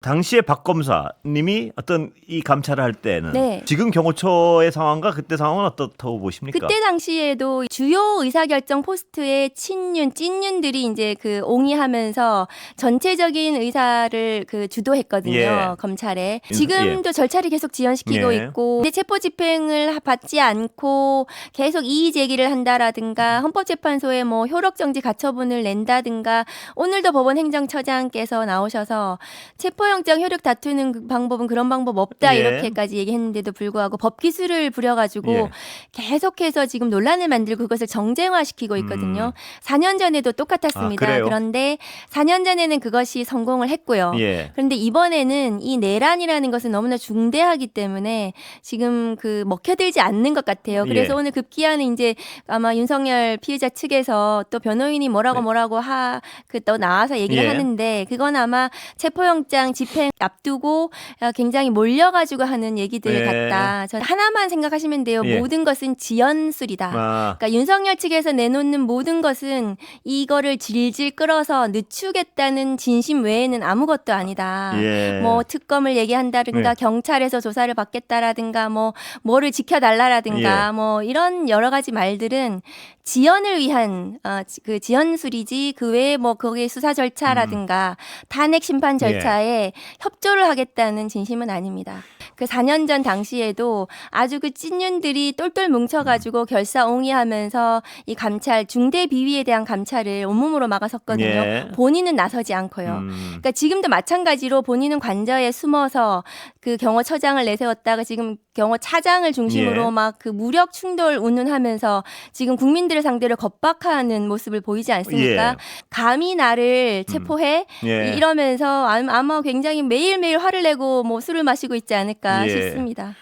당시에 박 검사님이 어떤 이 감찰을 할 때는 네. 지금 경호처의 상황과 그때 상황은 어떻다고 보십니까? 그때 당시에도 주요 의사결정 포스트의 친윤, 찐윤들이 이제 그 옹이하면서 전체적인 의사를 그 주도했거든요. 예. 검찰에. 인- 지금도 절차를 계속 지연시키고 예. 있고, 체포 집행을 받지 않고 계속 이의 제기를 한다라든가 헌법재판소에 뭐 효력정지 가처분을 낸다든가 오늘도 법원 행정처장께서 나오셔서 체포 영장 효력 다투는 그 방법은 그런 방법 없다 예. 이렇게까지 얘기했는데도 불구하고 법 기술을 부려가지고 예. 계속해서 지금 논란을 만들고 그것을 정쟁화시키고 있거든요. 4년 전에도 똑같았습니다. 음. 아? 그런데 4년 전에는 그것이 성공을 했고요. 예. 그런데 이번에는 이 내란이라는 것은 너무나 중대하기 때문에 지금 그 먹혀들지 않는 것 같아요. 그래서 예. 오늘 급기야는 이제 아마 윤석열 피해자 측에서 또 변호인이 뭐라고 네. 뭐라고 하 그 또 나와서 얘기를 예. 하는데 그건 아마 체포영장 집행 앞두고 아, 굉장히 몰려가지고 하는 얘기들 예. 같다. 전 하나만 생각하시면 돼요. 예. 모든 것은 지연술이다. 아, 그러니까 윤석열 측에서 내놓는 모든 것은 이거를 질질 끌어서 늦추겠다는 진심 외에는 아무것도 아니다. 예. 뭐 특검을 얘기한다든가 네. 경찰에서 조사를 받겠다라든가 뭐 뭐를 지켜달라라든가 예. 뭐 이런 여러 가지 말들은 지연을 위한 어, 지- 그 지연술이지 그 외에 뭐 거기에 수사 절차라든가 탄핵 심판 음. 예. 절차에 협조를 하겠다는 진심은 아닙니다. 그 4년 전 당시에도 아주 그 찐윤들이 똘똘 뭉쳐가지고 결사옹이하면서 이 감찰 중대 비위에 대한 감찰을 온몸으로 막아섰거든요. 예. 본인은 나서지 않고요. 음. 그러니까 지금도 마찬가지로 본인은 관저에 숨어서 그 경호처장을 내세웠다가 지금 경호차장을 중심으로 예. 막그 무력 충돌 운운하면서 지금 국민들을 상대로 겁박하는 모습을 보이지 않습니까? 예. 감히 나를 체포해 예. 이러면서 아마 굉장히 매일매일 화를 내고 뭐 술을 마시고 있지 않을까 예. 싶습니다.